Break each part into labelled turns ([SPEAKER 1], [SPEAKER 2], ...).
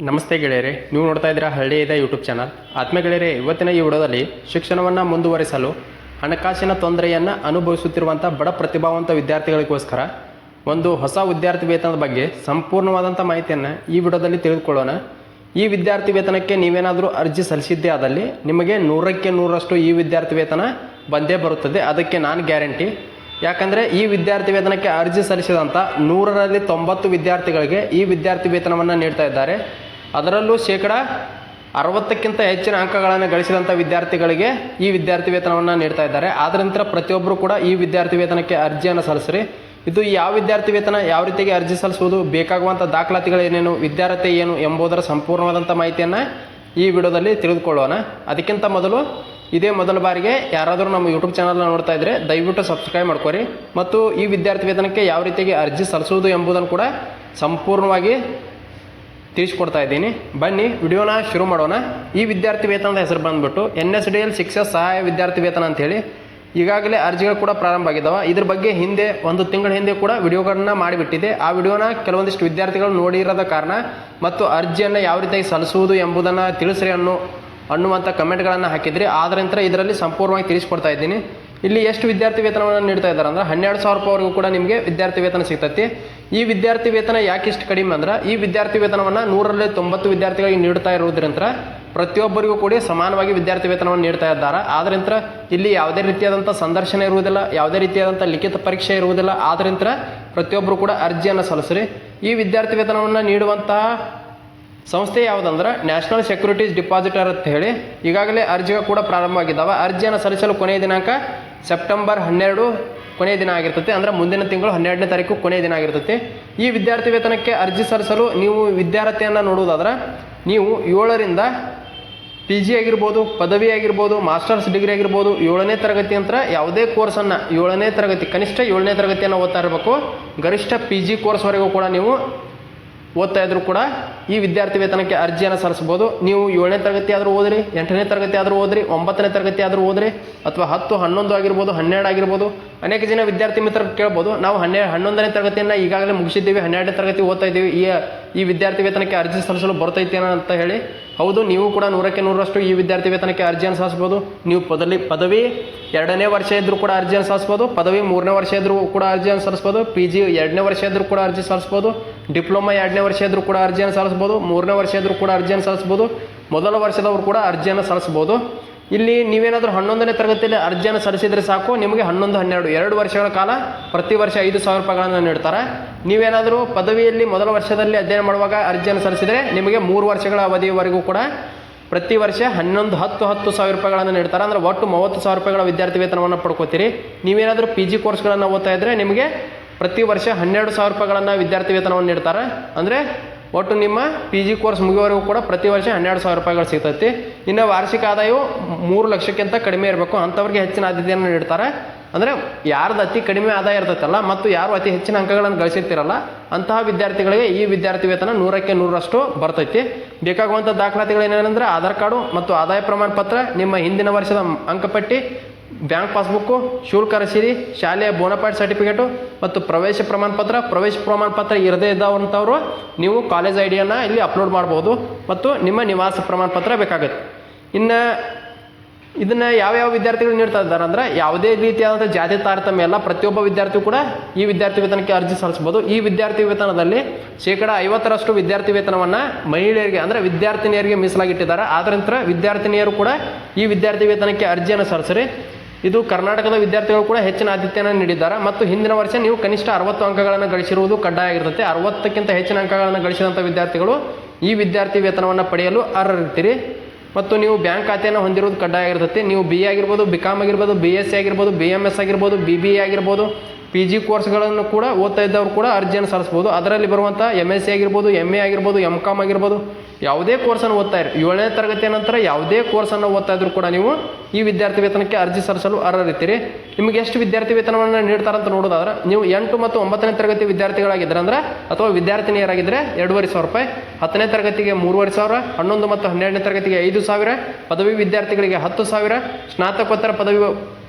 [SPEAKER 1] ನಮಸ್ತೆ ಗೆಳೆಯರೆ, ನೀವು ನೋಡ್ತಾ ಇದ್ದೀರಾ ಹಳ್ಳಿ ಇದೆ ಯೂಟ್ಯೂಬ್ ಚಾನಲ್ ಆತ್ಮ ಗೆಳೆಯರೆ, ಇವತ್ತಿನ ಈ ವಿಡೋದಲ್ಲಿ ಶಿಕ್ಷಣವನ್ನು ಮುಂದುವರಿಸಲು, ಹಣಕಾಸಿನ ತೊಂದರೆಯನ್ನು ಅನುಭವಿಸುತ್ತಿರುವಂಥ ಬಡ ಪ್ರತಿಭಾವಂತ ವಿದ್ಯಾರ್ಥಿಗಳಿಗೋಸ್ಕರ ಒಂದು ಹೊಸ ವಿದ್ಯಾರ್ಥಿ ವೇತನದ ಬಗ್ಗೆ ಸಂಪೂರ್ಣವಾದಂಥ ಮಾಹಿತಿಯನ್ನು ಈ ವಿಡೋದಲ್ಲಿ ತಿಳಿದುಕೊಳ್ಳೋಣ. ಈ ವಿದ್ಯಾರ್ಥಿ ವೇತನಕ್ಕೆ ನೀವೇನಾದರೂ ಅರ್ಜಿ ಸಲ್ಲಿಸಿದ್ದೇ ಆದಲ್ಲಿ ನಿಮಗೆ ನೂರಕ್ಕೆ ನೂರರಷ್ಟು ಈ ವಿದ್ಯಾರ್ಥಿ ವೇತನ ಬಂದೇ ಬರುತ್ತದೆ. ಅದಕ್ಕೆ ನಾನು ಗ್ಯಾರಂಟಿ. ಯಾಕಂದರೆ ಈ ವಿದ್ಯಾರ್ಥಿ ವೇತನಕ್ಕೆ ಅರ್ಜಿ ಸಲ್ಲಿಸಿದಂಥ ನೂರರಲ್ಲಿ ತೊಂಬತ್ತು ವಿದ್ಯಾರ್ಥಿಗಳಿಗೆ ಈ ವಿದ್ಯಾರ್ಥಿ ವೇತನವನ್ನು ನೀಡ್ತಾ ಇದ್ದಾರೆ. ಅದರಲ್ಲೂ ಶೇಕಡ ಅರವತ್ತಕ್ಕಿಂತ ಹೆಚ್ಚಿನ ಅಂಕಗಳನ್ನು ಗಳಿಸಿದಂಥ ವಿದ್ಯಾರ್ಥಿಗಳಿಗೆ ಈ ವಿದ್ಯಾರ್ಥಿ ವೇತನವನ್ನು ನೀಡ್ತಾ ಇದ್ದಾರೆ. ಆದ ನಂತರ ಪ್ರತಿಯೊಬ್ಬರು ಕೂಡ ಈ ವಿದ್ಯಾರ್ಥಿ ವೇತನಕ್ಕೆ ಅರ್ಜಿಯನ್ನು ಸಲ್ಲಿಸ್ರಿ. ಇದು ಯಾವ ವಿದ್ಯಾರ್ಥಿ ವೇತನ, ಯಾವ ರೀತಿಗೆ ಅರ್ಜಿ ಸಲ್ಲಿಸುವುದು ಬೇಕಾಗುವಂಥ ದಾಖಲಾತಿಗಳೇನೇನು ವಿದ್ಯಾರ್ಥಿ ಏನು ಎಂಬುದರ ಸಂಪೂರ್ಣವಾದಂಥ ಮಾಹಿತಿಯನ್ನು ಈ ವಿಡಿಯೋದಲ್ಲಿ ತಿಳಿದುಕೊಳ್ಳೋಣ. ಅದಕ್ಕಿಂತ ಮೊದಲು ಇದೇ ಮೊದಲ ಬಾರಿಗೆ ಯಾರಾದರೂ ನಮ್ಮ ಯೂಟ್ಯೂಬ್ ಚಾನಲ್ನ ನೋಡ್ತಾ ಇದ್ರೆ ದಯವಿಟ್ಟು ಸಬ್ಸ್ಕ್ರೈಬ್ ಮಾಡ್ಕೊರಿ. ಮತ್ತು ಈ ವಿದ್ಯಾರ್ಥಿ ವೇತನಕ್ಕೆ ಯಾವ ರೀತಿಯಾಗಿ ಅರ್ಜಿ ಸಲ್ಲಿಸುವುದು ಎಂಬುದನ್ನು ಕೂಡ ಸಂಪೂರ್ಣವಾಗಿ ತಿಳಿಸ್ಕೊಡ್ತಾ ಇದ್ದೀನಿ. ಬನ್ನಿ, ವಿಡಿಯೋನ ಶುರು ಮಾಡೋಣ. ಈ ವಿದ್ಯಾರ್ಥಿ ವೇತನದ ಹೆಸರು ಬಂದ್ಬಿಟ್ಟು ಎನ್ ಎಸ್ ಡಿ ಎಲ್ ಶಿಕ್ಷಕ ಸಹಾಯ ವಿದ್ಯಾರ್ಥಿ ವೇತನ ಅಂತೇಳಿ. ಈಗಾಗಲೇ ಅರ್ಜಿಗಳು ಕೂಡ ಪ್ರಾರಂಭ ಆಗಿದ್ದಾವೆ. ಇದ್ರ ಬಗ್ಗೆ ಹಿಂದೆ, ಒಂದು ತಿಂಗಳ ಹಿಂದೆ ಕೂಡ ವಿಡಿಯೋಗಳನ್ನ ಮಾಡಿಬಿಟ್ಟಿದೆ. ಆ ವಿಡಿಯೋನ ಕೆಲವೊಂದಿಷ್ಟು ವಿದ್ಯಾರ್ಥಿಗಳು ನೋಡಿರೋದ ಕಾರಣ ಮತ್ತು ಅರ್ಜಿಯನ್ನು ಯಾವ ರೀತಿಯಾಗಿ ಸಲ್ಲಿಸುವುದು ಎಂಬುದನ್ನು ತಿಳಿಸ್ರಿ ಅನ್ನೋ ಅನ್ನುವಂಥ ಕಮೆಂಟ್ಗಳನ್ನು ಹಾಕಿದ್ರಿ. ನಂತರ ಇದರಲ್ಲಿ ಸಂಪೂರ್ಣವಾಗಿ ತಿಳಿಸ್ಕೊಡ್ತಾ ಇದ್ದೀನಿ. ಇಲ್ಲಿ ಎಷ್ಟು ವಿದ್ಯಾರ್ಥಿ ವೇತನವನ್ನು ನೀಡ್ತಾ ಇದ್ದಾರೆ ಅಂದ್ರೆ ಹನ್ನೆರಡು ಸಾವಿರ ರೂಪಾಯಿವರೆಗೂ ಕೂಡ ನಿಮಗೆ ವಿದ್ಯಾರ್ಥಿ ವೇತನ ಸಿಗ್ತೈತಿ. ಈ ವಿದ್ಯಾರ್ಥಿ ವೇತನ ಯಾಕೆ ಇಷ್ಟು ಕಡಿಮೆ ಅಂದ್ರೆ ಈ ವಿದ್ಯಾರ್ಥಿ ವೇತನವನ್ನು ನೂರರಲ್ಲಿ ತೊಂಬತ್ತು ವಿದ್ಯಾರ್ಥಿಗಳಿಗೆ ನೀಡ್ತಾ ಇರುವುದರಿಂದ ಪ್ರತಿಯೊಬ್ಬರಿಗೂ ಕೂಡ ಸಮಾನವಾಗಿ ವಿದ್ಯಾರ್ಥಿ ವೇತನವನ್ನು ನೀಡ್ತಾ ಇದ್ದಾರೆ. ಆದ್ರಿಂದ ಇಲ್ಲಿ ಯಾವುದೇ ರೀತಿಯಾದಂಥ ಸಂದರ್ಶನ ಇರುವುದಿಲ್ಲ, ಯಾವುದೇ ರೀತಿಯಾದಂಥ ಲಿಖಿತ ಪರೀಕ್ಷೆ ಇರುವುದಿಲ್ಲ. ಆದ್ರಿಂದ ಪ್ರತಿಯೊಬ್ಬರು ಕೂಡ ಅರ್ಜಿಯನ್ನು ಸಲ್ಲಿಸ್ರಿ. ಈ ವಿದ್ಯಾರ್ಥಿ ವೇತನವನ್ನು ನೀಡುವಂತಹ ಸಂಸ್ಥೆ ಯಾವುದಂದ್ರೆ ನ್ಯಾಷನಲ್ ಸೆಕ್ಯೂರಿಟೀಸ್ ಡಿಪಾಸಿಟರ್ ಅಂತ ಹೇಳಿ, ಈಗಾಗಲೇ ಅರ್ಜಿಗಳು ಕೂಡ ಪ್ರಾರಂಭ ಆಗಿದ್ದಾವೆ. ಅರ್ಜಿಯನ್ನು ಸಲ್ಲಿಸಲು ಕೊನೆಯ ದಿನಾಂಕ ಸೆಪ್ಟೆಂಬರ್ ಹನ್ನೆರಡು ಕೊನೆಯ ದಿನ ಆಗಿರ್ತೈತೆ. ಅಂದರೆ ಮುಂದಿನ ತಿಂಗಳು ಹನ್ನೆರಡನೇ ತಾರೀಕು ಕೊನೆಯ ದಿನ ಆಗಿರ್ತೈತಿ. ಈ ವಿದ್ಯಾರ್ಥಿ ವೇತನಕ್ಕೆ ಅರ್ಜಿ ಸಲ್ಲಿಸಲು ನೀವು ವಿದ್ಯಾರ್ಥಿಯನ್ನು ನೋಡುವುದಾದ್ರೆ, ನೀವು ಏಳರಿಂದ ಪಿ ಜಿ ಆಗಿರ್ಬೋದು, ಪದವಿ ಆಗಿರ್ಬೋದು ಮಾಸ್ಟರ್ಸ್ ಡಿಗ್ರಿ ಆಗಿರ್ಬೋದು, ಏಳನೇ ತರಗತಿ ಅಂತ ಯಾವುದೇ ಕೋರ್ಸನ್ನು ಏಳನೇ ತರಗತಿ, ಕನಿಷ್ಠ ಏಳನೇ ತರಗತಿಯನ್ನು ಓದ್ತಾ ಇರಬೇಕು. ಗರಿಷ್ಠ ಪಿ ಜಿ ಕೋರ್ಸ್ವರೆಗೂ ಕೂಡ ನೀವು ಓದ್ತಾ ಇದ್ರು ಕೂಡ ಈ ವಿದ್ಯಾರ್ಥಿ ವೇತನಕ್ಕೆ ಅರ್ಜಿಯನ್ನು ಸಲ್ಲಿಸ್ಬೋದು ನೀವು ಏಳನೇ ತರಗತಿ ಆದರೂ ಓದ್ರಿ, ಎಂಟನೇ ತರಗತಿ ಆದರೂ ಓದ್ರಿ, ಒಂಬತ್ತನೇ ತರಗತಿ ಆದರೂ ಓದ್ರಿ, ಅಥವಾ ಹತ್ತು, ಹನ್ನೊಂದು ಆಗಿರ್ಬೋದು, ಹನ್ನೆರಡು ಆಗಿರ್ಬೋದು, ಅನೇಕ ಜನ ವಿದ್ಯಾರ್ಥಿ ಮಿತ್ರರು ಕೇಳ್ಬೋದು, ನಾವು ಹನ್ನೆರಡು ಹನ್ನೊಂದನೇ ತರಗತಿಯನ್ನು ಈಗಾಗಲೇ ಮುಗಿಸಿದ್ದೀವಿ, ಹನ್ನೆರಡನೇ ತರಗತಿ ಓದ್ತಾ ಇದ್ದೀವಿ, ಈ ಈ ವಿದ್ಯಾರ್ಥಿ ವೇತನಕ್ಕೆ ಅರ್ಜಿ ಸಲ್ಲಿಸಲು ಬರ್ತೈತೇನೋ ಅಂತ ಹೇಳಿ ಹೌದು, ನೀವು ಕೂಡ ನೂರಕ್ಕೆ ನೂರರಷ್ಟು ಈ ವಿದ್ಯಾರ್ಥಿ ವೇತನಕ್ಕೆ ಅರ್ಜಿಯನ್ನು ಸಲ್ಲಿಸ್ಬೋದು ನೀವು ಪದಲಿ, ಪದವಿ ಎರಡನೇ ವರ್ಷ ಇದ್ದರೂ ಕೂಡ ಅರ್ಜಿಯನ್ನು ಸಲ್ಲಿಸ್ಬೋದು ಪದವಿ ಮೂರನೇ ವರ್ಷ ಇದ್ದರೂ ಕೂಡ ಅರ್ಜಿಯನ್ನು ಸಲ್ಲಿಸ್ಬೋದು ಪಿ ಜಿ ಎರಡನೇ ವರ್ಷ ಇದ್ದರೂ ಕೂಡ ಅರ್ಜಿ ಸಲ್ಲಿಸ್ಬೋದು ಡಿಪ್ಲೊಮಾ ಎರಡನೇ ವರ್ಷ ಇದ್ದರೂ ಕೂಡ ಅರ್ಜಿಯನ್ನು ಸಲ್ಲಿಸ್ಬೋದು ಮೂರನೇ ವರ್ಷ ಇದ್ದರೂ ಕೂಡ ಅರ್ಜಿಯನ್ನು ಸಲ್ಲಿಸ್ಬೋದು ಮೊದಲ ವರ್ಷದವರು ಕೂಡ ಅರ್ಜಿಯನ್ನು ಸಲ್ಲಿಸ್ಬೋದು ಇಲ್ಲಿ ನೀವೇನಾದರೂ ಹನ್ನೊಂದನೇ ತರಗತಿಯಲ್ಲಿ ಅರ್ಜಿಯನ್ನು ಸಲ್ಲಿಸಿದರೆ ಸಾಕು. ನಿಮಗೆ ಹನ್ನೊಂದು, ಹನ್ನೆರಡು, ಎರಡು ವರ್ಷಗಳ ಕಾಲ ಪ್ರತಿ ವರ್ಷ ಐದು ಸಾವಿರ ರೂಪಾಯಿಗಳನ್ನು ನೀಡ್ತಾರೆ. ನೀವೇನಾದರೂ ಪದವಿಯಲ್ಲಿ ಮೊದಲ ವರ್ಷದಲ್ಲಿ ಅಧ್ಯಯನ ಮಾಡುವಾಗ ಅರ್ಜಿಯನ್ನು ಸಲ್ಲಿಸಿದರೆ ನಿಮಗೆ ಮೂರು ವರ್ಷಗಳ ಅವಧಿಯವರೆಗೂ ಕೂಡ ಪ್ರತಿ ವರ್ಷ ಹನ್ನೊಂದು, ಹತ್ತು ಹತ್ತು ಸಾವಿರ ರೂಪಾಯಿಗಳನ್ನು ನೀಡ್ತಾರೆ. ಅಂದರೆ ಒಟ್ಟು ಮೂವತ್ತು ಸಾವಿರ ರೂಪಾಯಿಗಳ ವಿದ್ಯಾರ್ಥಿ ವೇತನವನ್ನು ಪಡ್ಕೋತೀರಿ. ನೀವೇನಾದರೂ ಪಿ ಜಿ ಕೋರ್ಸ್ಗಳನ್ನು ಓದ್ತಾ ಇದ್ದರೆ ನಿಮಗೆ ಪ್ರತಿ ವರ್ಷ ಹನ್ನೆರಡು ಸಾವಿರ ರೂಪಾಯಿಗಳನ್ನು ವಿದ್ಯಾರ್ಥಿ ವೇತನವನ್ನು ನೀಡ್ತಾರೆ. ಅಂದರೆ ಒಟ್ಟು ನಿಮ್ಮ ಪಿ ಜಿ ಕೋರ್ಸ್ ಮುಗಿಯುವವರೆಗೂ ಕೂಡ ಪ್ರತಿ ವರ್ಷ ಹನ್ನೆರಡು ಸಾವಿರ ರೂಪಾಯಿಗಳು ಸಿಗ್ತೈತಿ. ಇನ್ನು ವಾರ್ಷಿಕ ಆದಾಯವು ಮೂರು ಲಕ್ಷಕ್ಕಿಂತ ಕಡಿಮೆ ಇರಬೇಕು. ಅಂಥವ್ರಿಗೆ ಹೆಚ್ಚಿನ ಆದ್ಯತೆಯನ್ನು ನೀಡ್ತಾರೆ. ಅಂದರೆ ಯಾರ್ದು ಅತಿ ಕಡಿಮೆ ಆದಾಯ ಇರ್ತೈತಲ್ಲ ಮತ್ತು ಯಾರು ಅತಿ ಹೆಚ್ಚಿನ ಅಂಕಗಳನ್ನು ಗಳಿಸಿರ್ತಿರಲ್ಲ, ಅಂತಹ ವಿದ್ಯಾರ್ಥಿಗಳಿಗೆ ಈ ವಿದ್ಯಾರ್ಥಿ ವೇತನ ನೂರಕ್ಕೆ ನೂರರಷ್ಟು ಬರ್ತೈತಿ. ಬೇಕಾಗುವಂಥ ದಾಖಲಾತಿಗಳು ಏನೇನೆಂದರೆ ಆಧಾರ್ ಕಾರ್ಡು ಮತ್ತು ಆದಾಯ ಪ್ರಮಾಣ ಪತ್ರ ನಿಮ್ಮ ಹಿಂದಿನ ವರ್ಷದ ಅಂಕಪಟ್ಟಿ ಬ್ಯಾಂಕ್ ಪಾಸ್ಬುಕ್ಕು ಶುಲ್ಕ ರಸೀದಿ, ಶಾಲೆಯ ಬೋನಪಾಯ್ಡ್ ಸರ್ಟಿಫಿಕೇಟು ಮತ್ತು ಪ್ರವೇಶ ಪ್ರಮಾಣ ಪತ್ರ ಪ್ರವೇಶ ಪ್ರಮಾಣ ಪತ್ರ ಇರದೇ ಇದ್ದವಂಥವ್ರು ನೀವು ಕಾಲೇಜ್ ಐ ಡಿಯನ್ನು ಇಲ್ಲಿ ಅಪ್ಲೋಡ್ ಮಾಡ್ಬೋದು ಮತ್ತು ನಿಮ್ಮ ನಿವಾಸ ಪ್ರಮಾಣ ಪತ್ರ ಬೇಕಾಗುತ್ತೆ. ಇನ್ನು ಇದನ್ನು ಯಾವ್ಯಾವ ವಿದ್ಯಾರ್ಥಿಗಳು ನೀಡ್ತಾ ಇದ್ದಾರೆ ಅಂದರೆ ಯಾವುದೇ ರೀತಿಯಾದಂಥ ಜಾತಿ ತಾರತಮ್ಯ ಎಲ್ಲ ಪ್ರತಿಯೊಬ್ಬ ವಿದ್ಯಾರ್ಥಿಯು ಕೂಡ ಈ ವಿದ್ಯಾರ್ಥಿ ವೇತನಕ್ಕೆ ಅರ್ಜಿ ಸಲ್ಲಿಸ್ಬೋದು ಈ ವಿದ್ಯಾರ್ಥಿ ವೇತನದಲ್ಲಿ ಶೇಕಡ ಐವತ್ತರಷ್ಟು ವಿದ್ಯಾರ್ಥಿ ವೇತನವನ್ನು ಮಹಿಳೆಯರಿಗೆ ಅಂದರೆ ವಿದ್ಯಾರ್ಥಿನಿಯರಿಗೆ ಮೀಸಲಾಗಿಟ್ಟಿದ್ದಾರೆ. ನಂತರ ವಿದ್ಯಾರ್ಥಿನಿಯರು ಕೂಡ ಈ ವಿದ್ಯಾರ್ಥಿ ವೇತನಕ್ಕೆ ಅರ್ಜಿಯನ್ನು ಸಲ್ಲಿಸ್ರಿ. ಇದು ಕರ್ನಾಟಕದ ವಿದ್ಯಾರ್ಥಿಗಳು ಕೂಡ ಹೆಚ್ಚಿನ ಆದ್ಯತೆಯನ್ನು ನೀಡಿದ್ದಾರೆ. ಮತ್ತು ಹಿಂದಿನ ವರ್ಷ ನೀವು ಕನಿಷ್ಠ ಅರವತ್ತು ಅಂಕಗಳನ್ನು ಗಳಿಸಿರುವುದು ಕಡ್ಡಾಯ ಆಗಿರ್ತದೆ ಅರವತ್ತಕ್ಕಿಂತ ಹೆಚ್ಚಿನ ಅಂಕಗಳನ್ನು ಗಳಿಸಿದಂಥ ವಿದ್ಯಾರ್ಥಿಗಳು ಈ ವಿದ್ಯಾರ್ಥಿ ವೇತನವನ್ನು ಪಡೆಯಲು ಅರ್ಹರಿರ್ತೀರಿ ಮತ್ತು ನೀವು ಬ್ಯಾಂಕ್ ಖಾತೆಯನ್ನು ಹೊಂದಿರುವುದು ಕಡ್ಡಾಯ ಆಗಿರ್ತೈತಿ ನೀವು ಬಿ ಆಗಿರ್ಬೋದು ಬಿ ಕಾಮ್ ಆಗಿರ್ಬೋದು ಬಿ ಎಸ್ ಸಿ ಆಗಿರ್ಬೋದು ಬಿ ಎಂ ಎಸ್ ಆಗಿರ್ಬೋದು ಬಿ ಬಿ ಎ ಆಗಿರ್ಬೋದು ಪಿ ಜಿ ಕೋರ್ಸ್ಗಳನ್ನು ಕೂಡ ಓದ್ತಾ ಇದ್ದವರು ಕೂಡ ಅರ್ಜಿಯನ್ನು ಸಲ್ಲಿಸ್ಬೋದು. ಅದರಲ್ಲಿ ಬರುವಂಥ ಎಂ ಎಸ್ ಸಿ ಆಗಿರ್ಬೋದು ಎಂ ಎ ಆಗಿರ್ಬೋದು ಎಂ ಕಾಮ್ ಆಗಿರ್ಬೋದು, ಯಾವುದೇ ಕೋರ್ಸನ್ನು ಓದ್ತಾ ಇರಿ ಏಳನೇ ತರಗತಿಯ ನಂತರ ಯಾವುದೇ ಕೋರ್ಸನ್ನು ಓದ್ತಾ ಇದ್ರು ಕೂಡ ನೀವು ಈ ವಿದ್ಯಾರ್ಥಿ ವೇತನಕ್ಕೆ ಅರ್ಜಿ ಸಲ್ಲಿಸಲು ಅರ್ಹರಿರ್ತೀರಿ ನಿಮಗೆ ಎಷ್ಟು ವಿದ್ಯಾರ್ಥಿ ವೇತನವನ್ನು ನೀಡ್ತಾರಂತ ನೋಡೋದಾದ್ರೆ, ನೀವು ಎಂಟು ಮತ್ತು ಒಂಬತ್ತನೇ ತರಗತಿ ವಿದ್ಯಾರ್ಥಿಗಳಾಗಿದ್ದರೆ ಅಂದರೆ, ಅಥವಾ ವಿದ್ಯಾರ್ಥಿನಿಯರಾಗಿದ್ದರೆ ಎರಡೂವರೆ ಸಾವಿರ ರೂಪಾಯಿ, ಹತ್ತನೇ ತರಗತಿಗೆ ಮೂರುವರೆ ಸಾವಿರ, ಹನ್ನೊಂದು ಮತ್ತು ಹನ್ನೆರಡನೇ ತರಗತಿಗೆ ಐದು ಸಾವಿರ, ಪದವಿ ವಿದ್ಯಾರ್ಥಿಗಳಿಗೆ ಹತ್ತು ಸಾವಿರ, ಸ್ನಾತಕೋತ್ತರ ಪದವಿ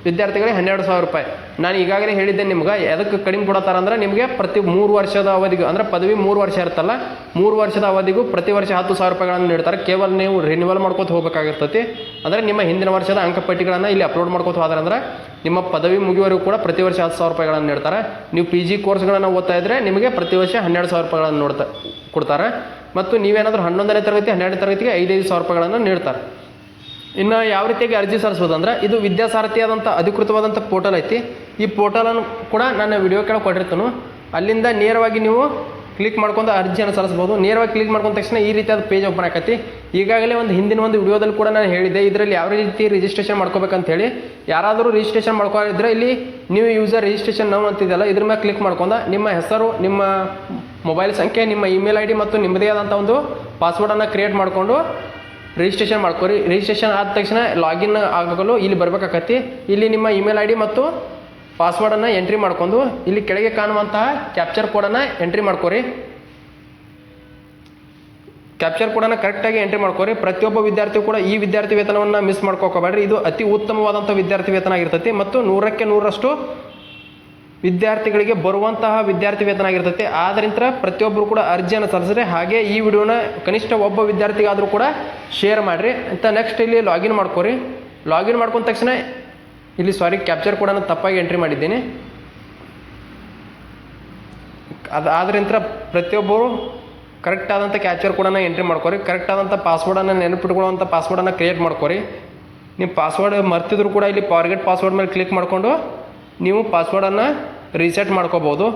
[SPEAKER 1] ವಿದ್ಯಾರ್ಥಿಗಳಿಗೆ ಹನ್ನೆರಡು ಸಾವಿರ ರೂಪಾಯಿ. ನಾನು ಈಗಾಗಲೇ ಹೇಳಿದ್ದೆ ನಿಮ್ಗೆ, ಎದಕ್ಕೆ ಕಡಿಮೆ ಕೊಡತ್ತಾರ ಅಂದ್ರೆ ನಿಮಗೆ ಪ್ರತಿ ಮೂರು ವರ್ಷದ ಅವಧಿಗೂ, ಅಂದರೆ ಪದವಿ ಮೂರು ವರ್ಷ ಇರುತ್ತಲ್ಲ, ಮೂರು ವರ್ಷದ ಅವಧಿಗೂ ಪ್ರತಿ ವರ್ಷ ಹತ್ತು ಸಾವಿರ ರೂಪಾಯಿಗಳನ್ನು ನೀಡ್ತಾರೆ. ಕೇವಲ ನೀವು ರಿನ್ಯೂವಲ್ ಮಾಡ್ಕೊತ ಹೋಗಬೇಕಾಗಿರ್ತೈತಿ. ಅಂದರೆ ನಿಮ್ಮ ಹಿಂದಿನ ವರ್ಷದ ಅಂಕಪಟ್ಟಿಗಳನ್ನು ಇಲ್ಲಿ ಅಪ್ಲೋಡ್ ಮಾಡ್ಕೊತ ಹೋದ್ರೆ ಅಂದ್ರೆ ನಿಮ್ಮ ಪದವಿ ಮುಗಿಯುವವರೆಗೂ ಕೂಡ ಪ್ರತಿ ವರ್ಷ ಹತ್ತು ಸಾವಿರ ರೂಪಾಯಿಗಳನ್ನು ನೀಡ್ತಾರೆ. ನೀವು ಪಿ ಜಿ ಕೋರ್ಸ್ಗಳನ್ನು ಓದ್ತಾ ಇದ್ದರೆ ನಿಮಗೆ ಪ್ರತಿ ವರ್ಷ ಹನ್ನೆರಡು ಸಾವಿರ ರೂಪಾಯಿಗಳನ್ನು ನೋಡ್ತಾ, ಕೊಡ್ತಾರೆ. ಮತ್ತು ನೀವೇನಾದರೂ ಹನ್ನೊಂದನೇ ತರಗತಿ, ಹನ್ನೆರಡನೇ ತರಗತಿಗೆ ಐದೈದು ಸಾವಿರ ರೂಪಾಯಿಗಳನ್ನು ನೀಡ್ತಾರೆ. ಇನ್ನು ಯಾವ ರೀತಿಯಾಗಿ ಅರ್ಜಿ ಸಲ್ಲಿಸ್ಬೋದು ಅಂದ್ರೆ ಇದು ವಿದ್ಯಾಸಾರಥಿಯಾದಂಥ ಅಧಿಕೃತವಾದಂಥ ಪೋರ್ಟಲ್ ಐತಿ. ಈ ಪೋರ್ಟಲನ್ನು ಕೂಡ ನಾನು ವಿಡಿಯೋ ಕೆಳಗೆ ಕೊಟ್ಟಿರ್ತೀನಿ. ಅಲ್ಲಿಂದ ನೇರವಾಗಿ ನೀವು ಕ್ಲಿಕ್ ಮಾಡ್ಕೊಂಡು ಅರ್ಜಿಯನ್ನು ಸಲ್ಲಿಸ್ಬೋದು ನೇರವಾಗಿ ಕ್ಲಿಕ್ ಮಾಡ್ಕೊಂಡ ತಕ್ಷಣ ಈ ರೀತಿಯಾದ ಪೇಜ್ ಓಪನ್ ಆಕತಿ ಈಗಾಗಲೇ ಒಂದು ಹಿಂದಿನ ಒಂದು ವಿಡಿಯೋದಲ್ಲಿ ಕೂಡ ನಾನು ಹೇಳಿದ್ದೆ, ಇದರಲ್ಲಿ ಯಾವ ರೀತಿ ರಿಜಿಸ್ಟ್ರೇಷನ್ ಮಾಡ್ಕೋಬೇಕಂತ ಹೇಳಿ. ಯಾರಾದರೂ ರಿಜಿಸ್ಟ್ರೇಷನ್ ಮಾಡ್ಕೊಂಡಿದ್ರೆ ಇಲ್ಲಿ ನೀವು ಯೂಸರ್ ರಿಜಿಸ್ಟ್ರೇಷನ್ ನಾವು ಅಂತಿದೆಯಲ್ಲ, ಇದ್ರ ಮೇಲೆ ಕ್ಲಿಕ್ ಮಾಡ್ಕೊಂಡ ನಿಮ್ಮ ಹೆಸರು, ನಿಮ್ಮ ಮೊಬೈಲ್ ಸಂಖ್ಯೆ, ನಿಮ್ಮ ಇಮೇಲ್ ಐ ಡಿ ಮತ್ತು ನಿಮ್ಮದೇ ಆದಂಥ ಒಂದು ಪಾಸ್ವರ್ಡನ್ನು ಕ್ರಿಯೇಟ್ ಮಾಡಿಕೊಂಡು ರಿಜಿಸ್ಟ್ರೇಷನ್ ಮಾಡ್ಕೊರಿ. ರಿಜಿಸ್ಟ್ರೇಷನ್ ಆದ ತಕ್ಷಣ ಲಾಗಿನ್ ಆಗಲು ಇಲ್ಲಿ ಬರಬೇಕಾಗತ್ತಿ ಇಲ್ಲಿ ನಿಮ್ಮ ಇಮೇಲ್ ಐ ಡಿ ಮತ್ತು ಪಾಸ್ವರ್ಡನ್ನು ಎಂಟ್ರಿ ಮಾಡ್ಕೊಂಡು ಇಲ್ಲಿ ಕೆಳಗೆ ಕಾಣುವಂತಹ ಕ್ಯಾಪ್ಚರ್ ಕೋಡನ್ನು ಎಂಟ್ರಿ ಮಾಡ್ಕೊರಿ. ಕ್ಯಾಪ್ಚರ್ ಕೋಡನ್ನು ಕರೆಕ್ಟಾಗಿ ಎಂಟ್ರಿ ಮಾಡ್ಕೊರಿ. ಪ್ರತಿಯೊಬ್ಬ ವಿದ್ಯಾರ್ಥಿ ಕೂಡ ಈ ವಿದ್ಯಾರ್ಥಿ ವೇತನವನ್ನು ಮಿಸ್ ಮಾಡ್ಕೋಕೋಬೇಡ್ರಿ ಇದು ಅತಿ ಉತ್ತಮವಾದಂಥ ವಿದ್ಯಾರ್ಥಿ ವೇತನ ಆಗಿರ್ತೈತಿ ಮತ್ತು ನೂರಕ್ಕೆ ನೂರಷ್ಟು ವಿದ್ಯಾರ್ಥಿಗಳಿಗೆ ಬರುವಂತಹ ವಿದ್ಯಾರ್ಥಿ ವೇತನ ಆಗಿರ್ತೈತೆ. ಆದ್ದರಿಂದ ಪ್ರತಿಯೊಬ್ಬರು ಕೂಡ ಅರ್ಜಿಯನ್ನು ಸಲ್ಲಿಸಿದ್ರೆ ಹಾಗೆ ಈ ವಿಡಿಯೋನ ಕನಿಷ್ಠ ಒಬ್ಬ ವಿದ್ಯಾರ್ಥಿಗಾದರೂ ಕೂಡ ಶೇರ್ ಮಾಡಿರಿ. ಅಂತ ನೆಕ್ಸ್ಟ್ ಇಲ್ಲಿ ಲಾಗಿನ್ ಮಾಡ್ಕೊರಿ. ಲಾಗಿನ್ ಮಾಡ್ಕೊಂಡ ತಕ್ಷಣ ಇಲ್ಲಿ ಸಾರಿ ಕ್ಯಾಪ್ಚರ್ ಕೂಡ ತಪ್ಪಾಗಿ ಎಂಟ್ರಿ ಮಾಡಿದ್ದೀನಿ. ಅದು ಆದ್ರಿಂದ ಪ್ರತಿಯೊಬ್ಬರು ಕರೆಕ್ಟ್ ಆದಂಥ ಕ್ಯಾಪ್ಚರ್ ಕೂಡ ಎಂಟ್ರಿ ಮಾಡ್ಕೊರಿ. ಕರೆಕ್ಟ್ ಆದಂಥ ಪಾಸ್ವರ್ಡನ್ನು ನೆನಪಿಟ್ಕೊಳ್ಳುವಂಥ ಪಾಸ್ವರ್ಡನ್ನು ಕ್ರಿಯೇಟ್ ಮಾಡ್ಕೊರಿ. ನೀವು ಪಾಸ್ವರ್ಡ್ ಮರ್ತಿದ್ರು ಕೂಡ ಇಲ್ಲಿ ಫಾರ್ಗೆಟ್ ಪಾಸ್ವರ್ಡ್ ಮೇಲೆ ಕ್ಲಿಕ್ ಮಾಡಿಕೊಂಡು ನೀವು ಪಾಸ್ವರ್ಡನ್ನು ರೀಸೆಟ್ ಮಾಡ್ಕೋಬೋದು.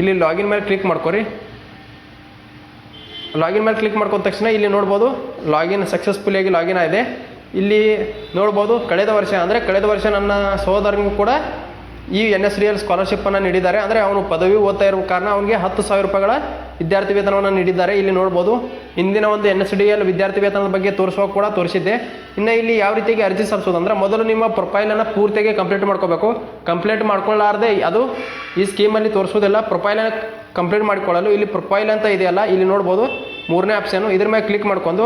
[SPEAKER 1] ಇಲ್ಲಿ ಲಾಗಿನ್ ಮೇಲೆ ಕ್ಲಿಕ್ ಮಾಡ್ಕೊರಿ. ಲಾಗಿನ್ ಮೇಲೆ ಕ್ಲಿಕ್ ಮಾಡ್ಕೊಂಡ ತಕ್ಷಣ ಇಲ್ಲಿ ನೋಡ್ಬೋದು ಲಾಗಿನ್ ಸಕ್ಸಸ್ಫುಲಿಯಾಗಿ ಲಾಗಿನ್ ಆಗಿದೆ. ಇಲ್ಲಿ ನೋಡ್ಬೋದು, ಕಳೆದ ವರ್ಷ ಅಂದರೆ ಕಳೆದ ವರ್ಷ ನನ್ನ ಸಹೋದರನಿಗೂ ಕೂಡ ಈ ಎನ್ ಎಸ್ ಡಿ ಎಲ್ ಸ್ಕಾಲರ್ಶಿಪ್ಪನ್ನು ನೀಡಿದ್ದಾರೆ. ಅಂದರೆ ಅವನು ಪದವಿ ಓದ್ತಾ ಇರೋ ಕಾರಣ ಅವನಿಗೆ ಹತ್ತು ಸಾವಿರ ರೂಪಾಯಿಗಳ ವಿದ್ಯಾರ್ಥಿ ವೇತನವನ್ನು ನೀಡಿದ್ದಾರೆ. ಇಲ್ಲಿ ನೋಡ್ಬೋದು ಹಿಂದಿನ ಒಂದು ಎನ್ ಎಸ್ ಡಿ ಎಲ್ ವಿದ್ಯಾರ್ಥಿ ವೇತನದ ಬಗ್ಗೆ ತೋರಿಸುವ ಕೂಡ ತೋರಿಸಿದ್ದೆ. ಇನ್ನು ಇಲ್ಲಿ ಯಾವ ರೀತಿಯಾಗಿ ಅರ್ಜಿ ಸಲ್ಲಿಸೋದಂದ್ರೆ ಮೊದಲು ನಿಮ್ಮ ಪ್ರೊಫೈಲನ್ನು ಪೂರ್ತಿಯಾಗಿ ಕಂಪ್ಲೀಟ್ ಮಾಡ್ಕೋಬೇಕು. ಕಂಪ್ಲೀಟ್ ಮಾಡ್ಕೊಳ್ಳಾರ್ದೆ ಅದು ಈ ಸ್ಕೀಮಲ್ಲಿ ತೋರಿಸೋದಿಲ್ಲ. ಪ್ರೊಫೈಲನ್ನು ಕಂಪ್ಲೀಟ್ ಮಾಡಿಕೊಳ್ಳಲು ಇಲ್ಲಿ ಪ್ರೊಫೈಲ್ ಅಂತ ಇದೆಯಲ್ಲ, ಇಲ್ಲಿ ನೋಡ್ಬೋದು. ಮೂರನೇ ಆಪ್ಷನು, ಇದ್ರ ಮೇಲೆ ಕ್ಲಿಕ್ ಮಾಡ್ಕೊಂಡು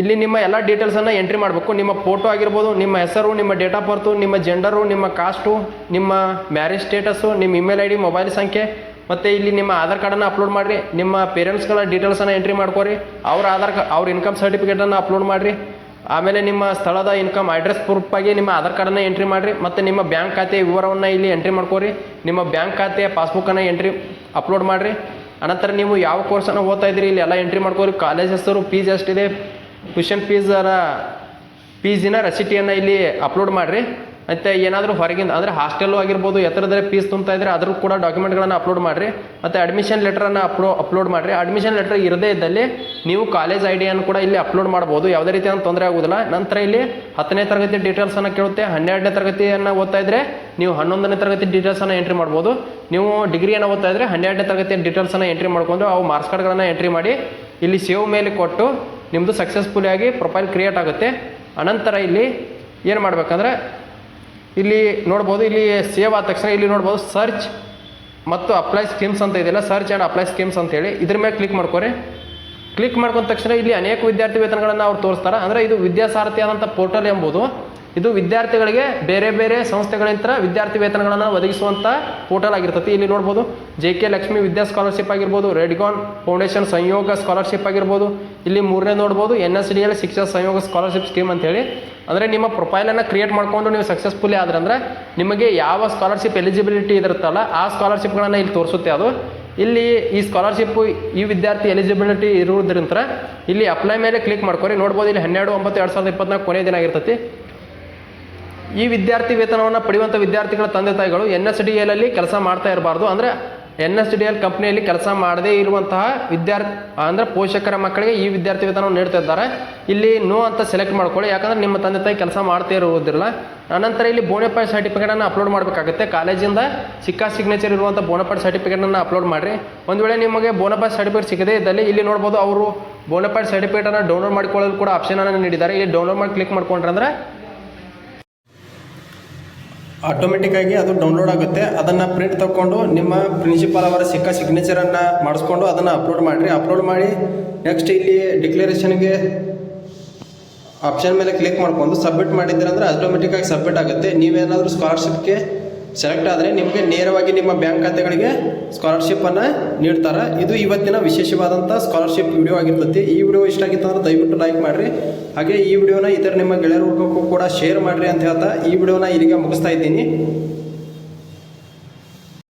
[SPEAKER 1] ಇಲ್ಲಿ ನಿಮ್ಮ ಎಲ್ಲ ಡೀಟೇಲ್ಸನ್ನು ಎಂಟ್ರಿ ಮಾಡಬೇಕು. ನಿಮ್ಮ ಫೋಟೋ ಆಗಿರ್ಬೋದು, ನಿಮ್ಮ ಹೆಸರು, ನಿಮ್ಮ ಡೇಟ್ ಆಫ್ ಬರ್ತು, ನಿಮ್ಮ ಜೆಂಡರು, ನಿಮ್ಮ ಕಾಸ್ಟು, ನಿಮ್ಮ ಮ್ಯಾರೇಜ್ ಸ್ಟೇಟಸ್ಸು, ನಿಮ್ಮ ಇಮೇಲ್ ಐ ಡಿ ಮೊಬೈಲ್ ಸಂಖ್ಯೆ ಮತ್ತು ಇಲ್ಲಿ ನಿಮ್ಮ ಆಧಾರ್ ಕಾರ್ಡನ್ನು ಅಪ್ಲೋಡ್ ಮಾಡಿರಿ. ನಿಮ್ಮ ಪೇರೆಂಟ್ಸ್ಗಳ ಡೀಟೇಲ್ಸನ್ನು ಎಂಟ್ರಿ ಮಾಡ್ಕೊರಿ. ಅವ್ರ ಆಧಾರ್ ಕಾ ಅವ್ರ ಇನ್ಕಮ್ ಸರ್ಟಿಫಿಕೇಟನ್ನು ಅಪ್ಲೋಡ್ ಮಾಡಿರಿ. ಆಮೇಲೆ ನಿಮ್ಮ ಸ್ಥಳದ ಇನ್ಕಮ್ ಅಡ್ರೆಸ್ ಪ್ರೂಫಾಗಿ ನಿಮ್ಮ ಆಧಾರ್ ಕಾರ್ಡನ್ನು ಎಂಟ್ರಿ ಮಾಡಿರಿ. ಮತ್ತು ನಿಮ್ಮ ಬ್ಯಾಂಕ್ ಖಾತೆಯ ವಿವರವನ್ನು ಇಲ್ಲಿ ಎಂಟ್ರಿ ಮಾಡ್ಕೊರಿ. ನಿಮ್ಮ ಬ್ಯಾಂಕ್ ಖಾತೆಯ ಪಾಸ್ಬುಕ್ಕನ್ನು ಎಂಟ್ರಿ ಅಪ್ಲೋಡ್ ಮಾಡಿರಿ. ಅನಂತರ ನೀವು ಯಾವ ಕೋರ್ಸನ್ನು ಓದ್ತಾ ಇದ್ದೀರಿ ಇಲ್ಲಿ ಎಲ್ಲ ಎಂಟ್ರಿ ಮಾಡ್ಕೋರಿ. ಕಾಲೇಜ್ ಹೆಸರು ಫೀಸ್ ಎಷ್ಟಿದೆ ಟ್ಯೂಷನ್ ಫೀಸರ ಫೀಸಿನ ರಸೀಟಿಯನ್ನು ಇಲ್ಲಿ ಅಪ್ಲೋಡ್ ಮಾಡಿರಿ. ಮತ್ತು ಏನಾದರೂ ಹೊರಗಿಂದ, ಅಂದರೆ ಹಾಸ್ಟೆಲ್ಲು ಆಗಿರ್ಬೋದು, ಎತ್ತರದಲ್ಲಿ ಫೀಸ್ ತುಂಬ್ತಾ ಇದ್ದರೆ ಅದ್ರೂ ಕೂಡ ಡಾಕ್ಯುಮೆಂಟ್ಗಳನ್ನು ಅಪ್ಲೋಡ್ ಮಾಡಿರಿ. ಮತ್ತು ಅಡ್ಮಿಷನ್ ಲೆಟ್ರನ್ನು ಅಪ್ಲೋ ಅಪ್ಲೋಡ್ ಮಾಡಿರಿ. ಅಡ್ಮಿಷನ್ ಲೆಟ್ರ್ ಇರದೇ ಇದ್ದಲ್ಲಿ ನೀವು ಕಾಲೇಜ್ ಐ ಡಿಯನ್ನು ಕೂಡ ಇಲ್ಲಿ ಅಪ್ಲೋಡ್ ಮಾಡ್ಬೋದು. ಯಾವುದೇ ರೀತಿಯಾದ ತೊಂದರೆ ಆಗೋದಿಲ್ಲ. ನಂತರ ಇಲ್ಲಿ ಹತ್ತನೇ ತರಗತಿ ಡೀಟೇಲ್ಸನ್ನು ಕೇಳುತ್ತೆ. ಹನ್ನೆರಡನೇ ತರಗತಿಯನ್ನು ಓದ್ತಾ ಇದ್ದರೆ ನೀವು ಹನ್ನೊಂದನೇ ತರಗತಿ ಡೀಟೇಲ್ಸನ್ನು ಎಂಟ್ರಿ ಮಾಡ್ಬೋದು. ನೀವು ಡಿಗ್ರಿಯನ್ನು ಓದ್ತಾ ಇದ್ದರೆ ಹನ್ನೆರಡನೇ ತರಗತಿಯ ಡೀಟೇಲ್ಸನ್ನು ಎಂಟ್ರಿ ಮಾಡ್ಕೊಂಡು ಅವು ಮಾರ್ಕ್ಸ್ ಕಾರ್ಡ್ಗಳನ್ನು ಎಂಟ್ರಿ ಮಾಡಿ ಇಲ್ಲಿ ಸೇವ್ ಮೇಲೆ ಕೊಟ್ಟು ನಿಮ್ಮದು ಸಕ್ಸಸ್ಫುಲಿಯಾಗಿ ಪ್ರೊಫೈಲ್ ಕ್ರಿಯೇಟ್ ಆಗುತ್ತೆ. ಅನಂತರ ಇಲ್ಲಿ ಏನು ಮಾಡ್ಬೇಕಂದ್ರೆ ಇಲ್ಲಿ ನೋಡ್ಬೋದು, ಇಲ್ಲಿ ಸೇವ್ ಆದ ತಕ್ಷಣ ಇಲ್ಲಿ ನೋಡ್ಬೋದು ಸರ್ಚ್ ಮತ್ತು ಅಪ್ಲೈ ಸ್ಕೀಮ್ಸ್ ಅಂತ ಇದೆಯಲ್ಲ ಸರ್ಚ್ ಆ್ಯಂಡ್ ಅಪ್ಲೈ ಸ್ಕೀಮ್ಸ್ ಅಂತ ಹೇಳಿ. ಇದ್ರ ಮೇಲೆ ಕ್ಲಿಕ್ ಮಾಡ್ಕೊರಿ. ಕ್ಲಿಕ್ ಮಾಡ್ಕೊಂಡ ತಕ್ಷಣ ಇಲ್ಲಿ ಅನೇಕ ವಿದ್ಯಾರ್ಥಿ ವೇತನಗಳನ್ನು ಅವ್ರು ತೋರಿಸ್ತಾರೆ. ಅಂದರೆ ಇದು ವಿದ್ಯಾಸಾರಥಿ ಆದಂಥ ಪೋರ್ಟಲ್ ಎಂಬುದು. ಇದು ವಿದ್ಯಾರ್ಥಿಗಳಿಗೆ ಬೇರೆ ಬೇರೆ ಸಂಸ್ಥೆಗಳಿಂದ ವಿದ್ಯಾರ್ಥಿ ವೇತನಗಳನ್ನು ಒದಗಿಸುವಂಥ ಪೋರ್ಟಲ್ ಆಗಿರ್ತತಿ. ಇಲ್ಲಿ ನೋಡ್ಬೋದು J K Lakshmi Vidya scholarship ಆಗಿರ್ಬೋದು ರೆಡ್ಗಾನ್ ಫೌಂಡೇಶನ್ ಸಂಯೋಗ ಸ್ಕಾಲರ್ಶಿಪ್ ಆಗಿರ್ಬೋದು. ಇಲ್ಲಿ ಮೂರನೇ ನೋಡ್ಬೋದು ಎನ್ ಎಸ್ ಡಿ ಎಲ್ ಶಿಕ್ಷಣ ಸಂಯೋಗ ಸ್ಕಾಲರ್ಶಿಪ್ ಸ್ಕೀಮ್ ಅಂತೇಳಿ. ಅಂದರೆ ನಿಮ್ಮ ಪ್ರೊಫೈಲನ್ನು ಕ್ರಿಯೇಟ್ ಮಾಡಿಕೊಂಡು ನೀವು ಸಕ್ಸಸ್ಫುಲಿ ಆದ್ರಂದ್ರೆ ನಿಮಗೆ ಯಾವ ಸ್ಕಾಲರ್ಶಿಪ್ ಎಲಿಜಿಬಿಲಿಟಿ ಇರುತ್ತಲ್ಲ ಆ ಸ್ಕಾಲರ್ಶಿಪ್ಗಳನ್ನು ಇಲ್ಲಿ ತೋರಿಸುತ್ತೆ ಅದು. ಇಲ್ಲಿ ಈ ಸ್ಕಾಲರ್ಶಿಪ್ಪು ಈ ವಿದ್ಯಾರ್ಥಿ ಎಲಿಜಿಬಿಲಿಟಿ ಇರುವುದರಿಂದ ಇಲ್ಲಿ ಅಪ್ಲೈ ಮೇಲೆ ಕ್ಲಿಕ್ ಮಾಡ್ಕೊರಿ. ನೋಡ್ಬೋದು, ಇಲ್ಲಿ ಹನ್ನೆರಡು, ಒಂಬತ್ತು, ಎರಡು ಸಾವಿರದ ಇಪ್ಪತ್ನಾಲ್ಕು ಕೊನೆಯ ದಿನ ಆಗಿರ್ತೈತಿ. ಈ ವಿದ್ಯಾರ್ಥಿ ವೇತನವನ್ನು ಪಡೆಯುವಂಥ ವಿದ್ಯಾರ್ಥಿಗಳ ತಂದೆ ತಾಯಿಗಳು ಎನ್ ಎಸ್ ಡಿ ಎಲ್ ಅಲ್ಲಿ ಕೆಲಸ ಮಾಡ್ತಾ ಇರಬಾರ್ದು. ಅಂದರೆ ಎನ್ ಎಸ್ ಡಿ ಎಲ್ ಕಂಪ್ನಿಯಲ್ಲಿ ಕೆಲಸ ಮಾಡದೇ ಇರುವಂತಹ ವಿದ್ಯಾರ್ಥಿ, ಅಂದರೆ ಪೋಷಕರ ಮಕ್ಕಳಿಗೆ ಈ ವಿದ್ಯಾರ್ಥಿ ವೇತನವನ್ನು ನೀಡ್ತಾ ಇದ್ದಾರೆ. ಇಲ್ಲಿ ನೋ ಅಂತ ಸೆಲೆಕ್ಟ್ ಮಾಡ್ಕೊಳ್ಳಿ. ಯಾಕಂದ್ರೆ ನಿಮ್ಮ ತಂದೆ ತಾಯಿ ಕೆಲಸ ಮಾಡ್ತಾ ಇರುವುದಿಲ್ಲ. ಅನಂತರ ಇಲ್ಲಿ ಬೋನಫೈಡ್ ಸರ್ಟಿಫಿಕೇಟನ್ನು ಅಪ್ಲೋಡ್ ಮಾಡಬೇಕಾಗುತ್ತೆ. ಕಾಲೇಜಿಂದ ಸಿಕ್ಕಾ ಸಿಗ್ನೇಚರ್ ಇರುವಂಥ ಬೋನಫೈಡ್ ಸರ್ಟಿಫಿಕೇಟನ್ನು ಅಪ್ಲೋಡ್ ಮಾಡಿರಿ. ಒಂದು ವೇಳೆ ನಿಮಗೆ ಬೋನಫೈಡ್ ಸರ್ಟಿಫಿಕೇಟ್ ಸಿಗದೇ ಇದ್ದಲ್ಲಿ ಇಲ್ಲಿ ನೋಡ್ಬೋದು ಅವರು ಬೋನಫೈಡ್ ಸರ್ಟಿಫಿಕೇಟನ್ನು ಡೌನ್ಲೋಡ್ ಮಾಡಿಕೊಳ್ಳಲು ಕೂಡ ಆಪ್ಷನನ್ನು ನೀಡಿದ್ದಾರೆ. ಇಲ್ಲಿ ಡೌನ್ಲೋಡ್ ಮಾಡಿ ಕ್ಲಿಕ್ ಮಾಡ್ಕೊಂಡ್ರೆ ಅಂದ್ರೆ ಆಟೋಮೆಟಿಕ್ಕಾಗಿ ಅದು ಡೌನ್ಲೋಡ್ ಆಗುತ್ತೆ. ಅದನ್ನು ಪ್ರಿಂಟ್ ತಗೊಂಡು ನಿಮ್ಮ ಪ್ರಿನ್ಸಿಪಾಲ್ ಅವರ ಸಿಕ್ಕ ಸಿಗ್ನೇಚರನ್ನು ಮಾಡಿಸ್ಕೊಂಡು ಅದನ್ನು ಅಪ್ಲೋಡ್ ಮಾಡಿರಿ. ಅಪ್ಲೋಡ್ ಮಾಡಿ ನೆಕ್ಸ್ಟ್ ಇಲ್ಲಿ ಡಿಕ್ಲರೇಷನ್ಗೆ ಆಪ್ಷನ್ ಮೇಲೆ ಕ್ಲಿಕ್ ಮಾಡ್ಕೊಂಡು ಸಬ್ಮಿಟ್ ಮಾಡಿದ್ರೆ ಅಂದ್ರೆ ಆಟೋಮೆಟಿಕ್ಕಾಗಿ ಸಬ್ಮಿಟ್ ಆಗುತ್ತೆ. ನೀವೇನಾದರೂ ಸ್ಕಾಲರ್ಶಿಪ್ಗೆ ಸೆಲೆಕ್ಟ್ ಆದರೆ ನಿಮಗೆ ನೇರವಾಗಿ ನಿಮ್ಮ ಬ್ಯಾಂಕ್ ಖಾತೆಗಳಿಗೆ ಸ್ಕಾಲರ್ಶಿಪ್ಪನ್ನು ನೀಡ್ತಾರೆ. ಇದು ಇವತ್ತಿನ ವಿಶೇಷವಾದಂಥ ಸ್ಕಾಲರ್ಶಿಪ್ ವಿಡಿಯೋ ಆಗಿರ್ತೈತಿ. ಈ ವಿಡಿಯೋ ಇಷ್ಟ ಆಗಿತ್ತು ಅಂದ್ರೆ ದಯವಿಟ್ಟು ಲೈಕ್ ಮಾಡಿರಿ. ಹಾಗೆ ಈ ವಿಡಿಯೋನ ಇತರ ನಿಮ್ಮ ಗೆಳೆಯರಿಗೂ ಕೂಡ ಶೇರ್ ಮಾಡಿರಿ ಅಂತ ಹೇಳ್ತಾ ಈ ವಿಡಿಯೋನ ಇಲ್ಲಿಗೆ ಮುಗಿಸ್ತಾ ಇದ್ದೀನಿ.